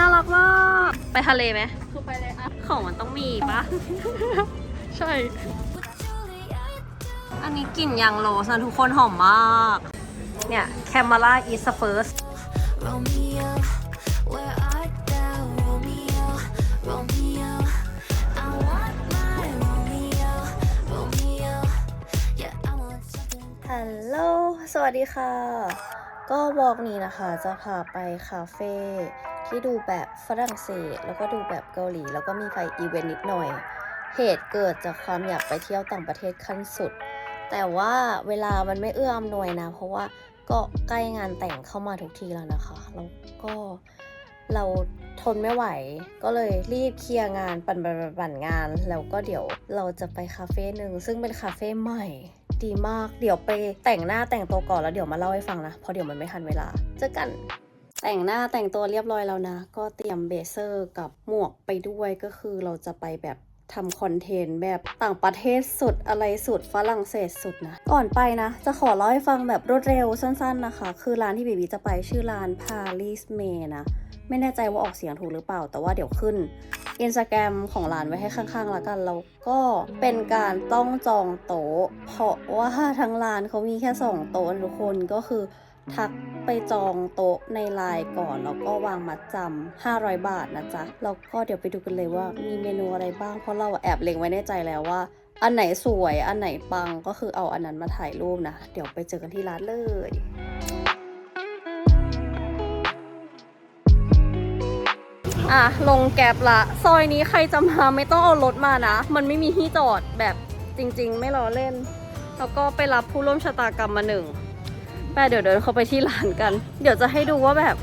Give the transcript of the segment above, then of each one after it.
น่ารักมากไปทะเลไหมคือไปเลยอะของมันต้องมีปะ ใช่ อันนี้กลิ่นยางโรสนะทุกคนหอมมาก เนี่ย Camera is the first Romeo, where art thou, Romeo, Romeo? I want my Romeo, Romeo. Yeah, I want something. ฮัลโหล สวัสดีค่ะ ก็บอกนี้นะคะ จะพาไปคาเฟ่ ที่ดูแบบฝรั่งเศส แล้วก็ดูแบบเกาหลี แล้วก็มีไปอีเวนต์นิดหน่อย เหตุเกิดจากความอยากไปเที่ยวต่างประเทศขั้นสุด แต่ว่าเวลามันไม่เอื้ออำนวยนะ เพราะว่าก็ใกล้งานแต่งเข้ามาทุกทีแล้วนะคะ แล้วก็เราทนไม่ไหว ก็เลยรีบเคลียร์งานปั่นปั่นปั่นงาน แล้วก็เดี๋ยวเราจะไปคาเฟ่หนึ่งซึ่งเป็นคาเฟ่ใหม่ดีมาก เดี๋ยวไปแต่งหน้าแต่งตัวก่อนแล้วเดี๋ยวมาเล่าให้ฟังนะ เพราะเดี๋ยวมันไม่ทันเวลา เจอกัน แต่งหน้าแต่งตัวเรียบร้อยแล้วนะ ก็เตรียมเบเซอร์กับหมวกไปด้วยก็คือเราจะไปแบบทำคอนเทนต์แบบต่างประเทศสุดอะไรสุดฝรั่งเศสสุดนะ ก่อนไปนะ จะขอเล่าให้ฟังแบบรวดเร็วสั้นๆนะคะ คือร้านที่บีบีจะไปชื่อร้าน Paris May นะ ไม่แน่ใจว่าออกเสียงถูกหรือเปล่า แต่ว่าเดี๋ยวขึ้นอินสตาแกรมของร้านไว้ให้ข้างๆแล้วกัน แล้วก็เป็นการต้องจองโต๊ะ เพราะว่าทั้งร้านเขามีแค่สองโต๊ะทุกคนก็คือ ทักไปจองโต๊ะในไลน์ก่อน แล้วก็วางมัดจำ500 บาทนะจ๊ะ แล้วก็เดี๋ยวไปดูกันเลยว่ามีเมนูอะไรบ้าง เพราะเราแอบเล็งไว้ในใจแล้วว่า อันไหนสวย อันไหนปัง ก็คือเอาอันนั้นมาถ่ายรูปนะ เดี๋ยวไปเจอกันที่ร้านเลยอะ ลงแกร็บละ ซอยนี้ใครจะมาไม่ต้องเอารถมานะ มันไม่มีที่จอดแบบจริง ๆ ไม่ล้อเล่น แล้วก็ไปรับผู้ร่วมชะตากรรมมาหนึ่ง แม่เดี๋ยวเดินเข้าไปที่ร้านกัน เดี๋ยวจะให้ดูว่าแบบ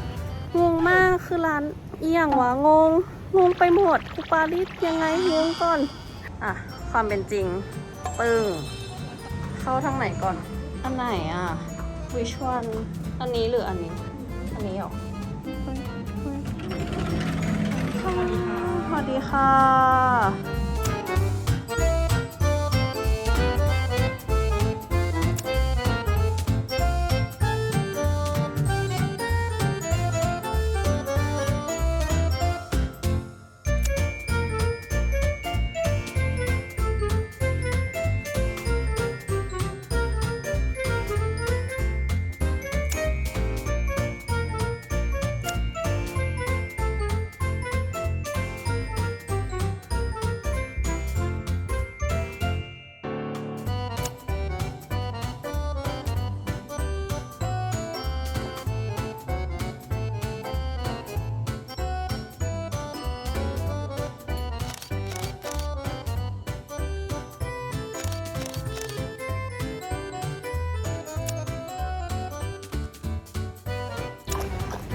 งงมากคือร้านเอียงวะงงงงไปหมดกูปารีสยังไงงงก่อนอะความเป็นจริงปึ้งเข้าทางไหนก่อน อันไหนอะ which one อันนี้หรืออันนี้ อันนี้หรอสวัสดีค่ะ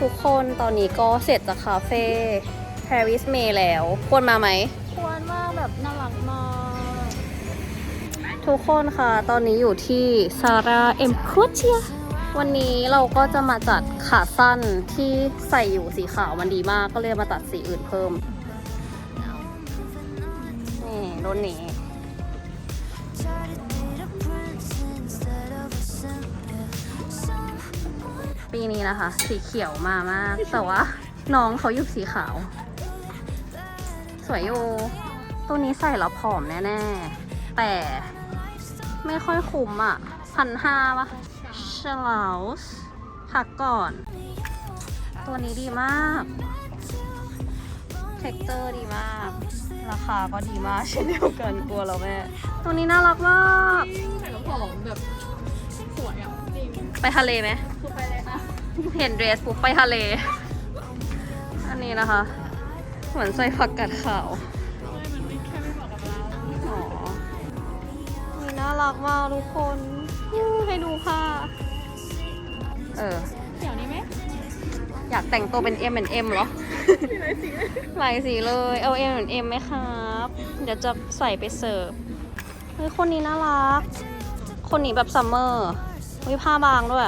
ทุกคนตอนนี้ก็เสร็จจากคาเฟ่ Paris May แล้ว ควรมาไหม ควรมากแบบน่ารักมาก ทุกคนค่ะ ตอนนี้อยู่ที่ซาร่าเอ็มคูเชียวันนี้เราก็จะมาจัดขาสั้นที่ใส่อยู่สีขาวมันดีมากก็เลยมาตัดสีอื่นเพิ่มนี่รุ่นนี้ ปีนี้นะคะ สีเขียวมามาก แต่ว่าน้องเขาอยู่สีขาว สวยอยู่ ตัวนี้ใส่แล้วผอมแน่ๆ แต่ไม่ค่อยคุ้มอะพันห้าปะชลาสพักก่อน ตัวนี้ดีมากเท็กเจอร์ดีมาก ราคาก็ดีมากเช่นเดียวกันกลัวเราแม่ ตัวนี้น่ารักมาก ใส่กระป๋องแบบสวยอะจริง ไปทะเลไหมคือไป เลยอะเห็นเดรสปุ๊บไปทะเล อันนี้นะคะ เหมือนใส่ผักกัดขาวไม่มันไม่แค่ไม่เหมาะกับเราอ๋อนี่น่ารักมากทุกคนอื้อให้ดูผ้าเออเขียวนี้ไหมอยากแต่งตัวเป็น M M เหรอมีอะไรสีหลายสีเลย เอา M M ไหมครับ เดี๋ยวจะใส่ไปเสิร์ฟ เฮ้ย คนนี้น่ารัก คนนี้แบบซัมเมอร์วิผ้าบางด้วย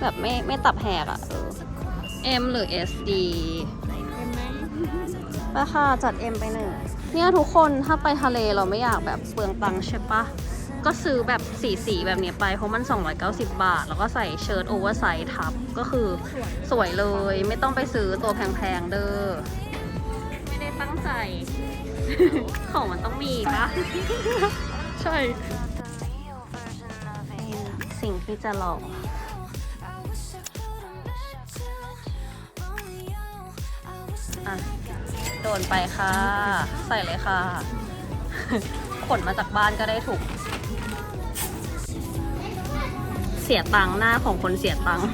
แบบไม่ไม่ตับแหกอะ่ะเออ M หรือ S D เห็นไหมไปค่ะจัด M ไปหนึ่งเนี่ยทุกคนถ้าไปทะเลเราไม่อยากแบบเปลืองตังค์ใช่ปะก็ซื้อแบบสีสีๆแบบนี้ไปเพราะมัน 290 บาท แล้วก็ใส่เชิ้ตโอเวอร์ไซส์ทับก็คือสวยเลยไม่ต้องไปซื้อตัวแพงๆเด้อไม่ได้ตั้งใจ ของมันต้องมีปะใช่ สิ่งที่จะหลอก่ะ โดนไปค่ะ ใส่เลยค่ะ ขนมาจากบ้านก็ได้ถูก เสียตังหน้าของคนเสียตังค์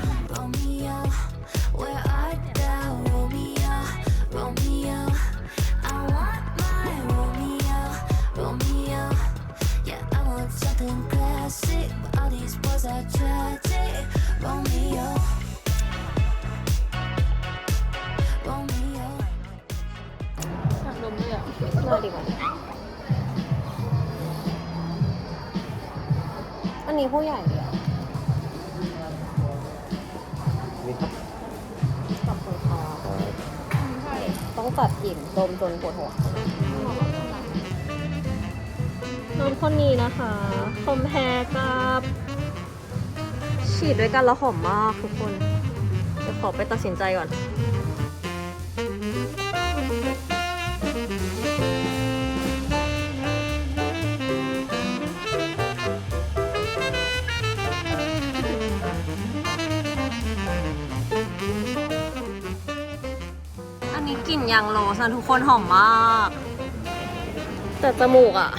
อะเลยดีกว่า อันนี้ผู้ใหญ่เลยอะนี่ครับขอบคุณค่ะใช่ต้องจัดกลิ่นดมจนปวดหัวน้องคนนี้นะคะคอมแพกับฉีดด้วยกันแล้วหอมมากทุกคนเดี๋ยวขอไปตัดสินใจก่อน ยางโรสนะทุกคนหอมมาก แต่จมูกอะ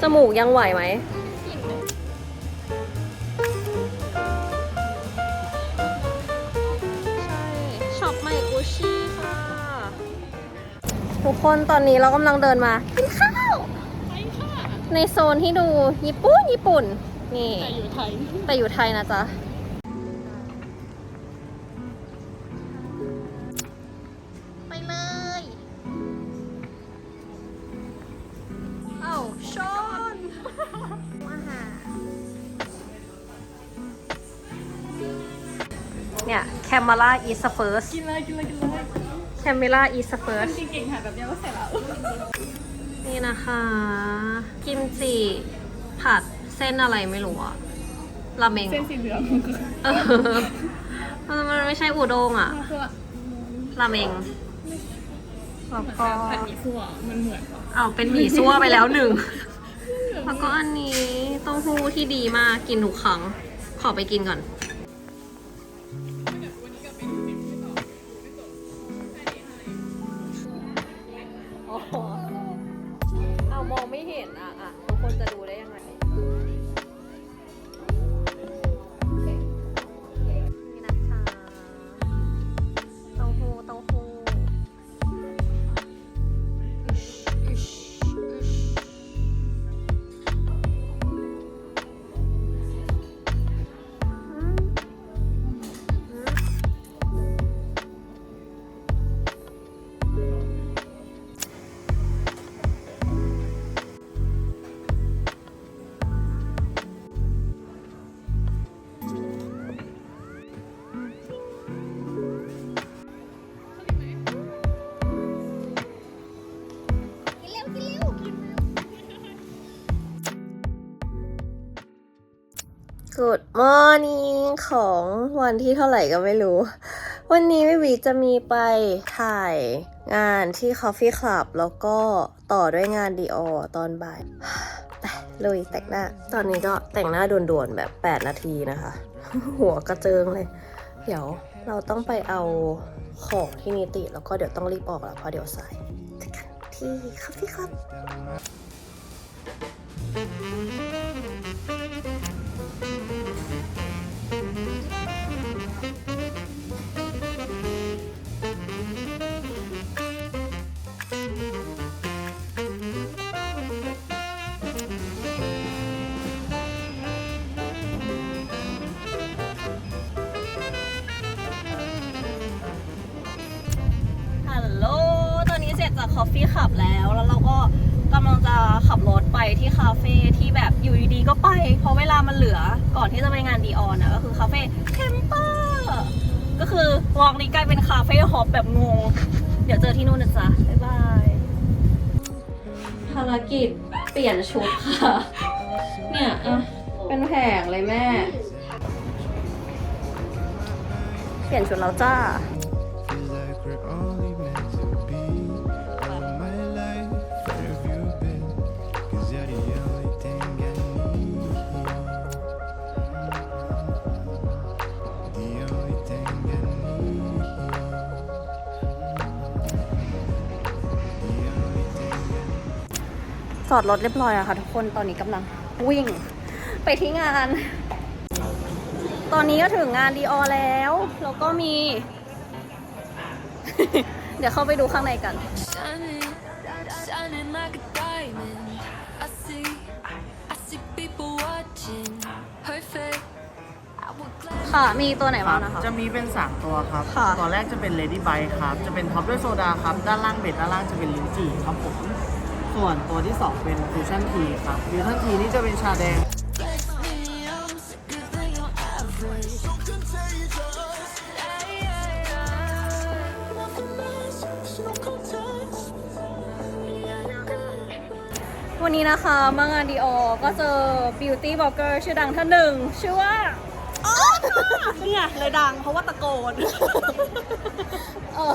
จมูกยังไหวไหม ใช่ช็อปใหม่กุชชี่ค่ะ ทุกคนตอนนี้เรากำลังเดินมากินข้าวไปค่ะในโซนที่ดูญี่ปุ่นญี่ปุ่น นี่ แต่อยู่ไทย แต่อยู่ไทยนะจ๊ะ เนี่ยแคมเมล่า is the first กินเลยกินเลยกินเลยแคมเมล่า is the first เก่งๆค่ะแบบนี้ก็เสร็จแล้ว นี่นะคะ กิมจิผัดเส้นอะไรไม่รู้อะราเมงเส้นสีเหลืองเออมันมันไม่ใช่อูด้งอะคือว่าราเมงแล้วเหมือนก็แบบผัดหมี่ซั่วมันเหมือนปะเอาเป็นหมี่ซั่วไปแล้วหนึ่งแล้วก็อันนี้เต้าหู้ที่ดีมากกินทุกครั้งขอไปกินก่อน Good morning ของวันที่เท่าไหร่ก็ไม่รู้ วันนี้วิวีจะมีไปถ่ายงานที่ Coffee Club แล้วก็ต่อด้วยงาน Dior ตอนบ่าย ไปลุยแต่งหน้า ตอนนี้ก็แต่งหน้าด่วนๆแบบ 8 นาทีนะคะ หัวกระเจิงเลย เดี๋ยวเราต้องไปเอาของที่นิติ แล้วก็เดี๋ยวต้องรีบออกแล้วเพราะเดี๋ยวสายที่ Coffee Club ับแล้ว แล้วเราก็กำลังจะขับรถไปที่คาเฟ่ที่แบบอยู่ดีๆก็ไป เพราะเวลามันเหลือก่อนที่จะไปงานดีออนนะก็คือคาเฟ่เคมเปอร์ก็คือวองนี้กลายเป็นคาเฟ่ฮอปแบบงง เดี๋ยวเจอที่นู่นนะจ๊ะบ๊ายบายภารกิจเปลี่ยนชุดค่ะ เนี่ยอะเป็นแผงเลยแม่ เปลี่ยนชุดแล้วจ้า อดรถเรียบร้อยอะค่ะ ทุกคนตอนนี้กำลังวิ่ง ไปที่งาน ตอนนี้ก็ถึงงานดีออแล้ว แล้วก็มี เดี๋ยวเข้าไปดูข้างในกัน Shining, shining like a diamond. I see, I see people watching. Perfect. I would gladly ค่ะ มีตัวไหนคบ้ารังบนะคะ จะมีเป็น 3 ตัวครับ ค่ะ ตัวแรกจะเป็น Lady b i t e ครับ จะเป็นท็อปด้วยโซดาครับ ด้านล่างเบ็ดด้านล่างจะเป็นลิ้นจี่ครับผม ส่วนตัวที่ 2 เป็น Fusion Tea ครับ Fusion Tea นี่จะเป็นชาแดง bless me. I'm sicker than your average. So contagious. Ay, ay, ay. Nothing else, no context. Yeah, girl. วันนี้นะคะมางานดีออก็เจอ beauty blogger ชื่อดังท่านหนึ่ง ชื่อว่านี่ไงเลยดังเพราะว่าตะโกน เออ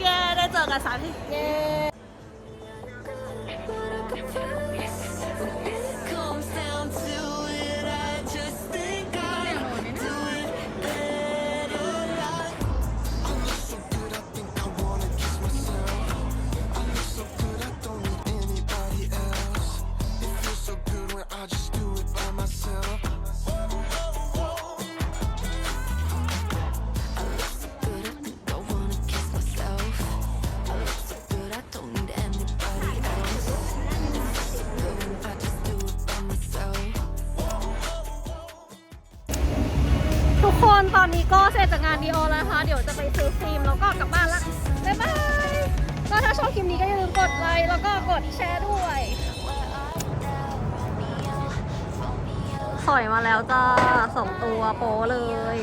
แกได้เจอกันสามที่ เย้ อนนี้ก็เสร็จจากงานดีออแล้วนะคะ เดี๋ยวจะไปซื้อฟิล์มแล้วก็กลับบ้านละบ๊ายบายก็ถ้าชอบคลิปนี้ก็อย่าลืมกดไลค์แล้วก็กดแชร์ด้วยสอยมาแล้วจ้าสองตัวโปเลย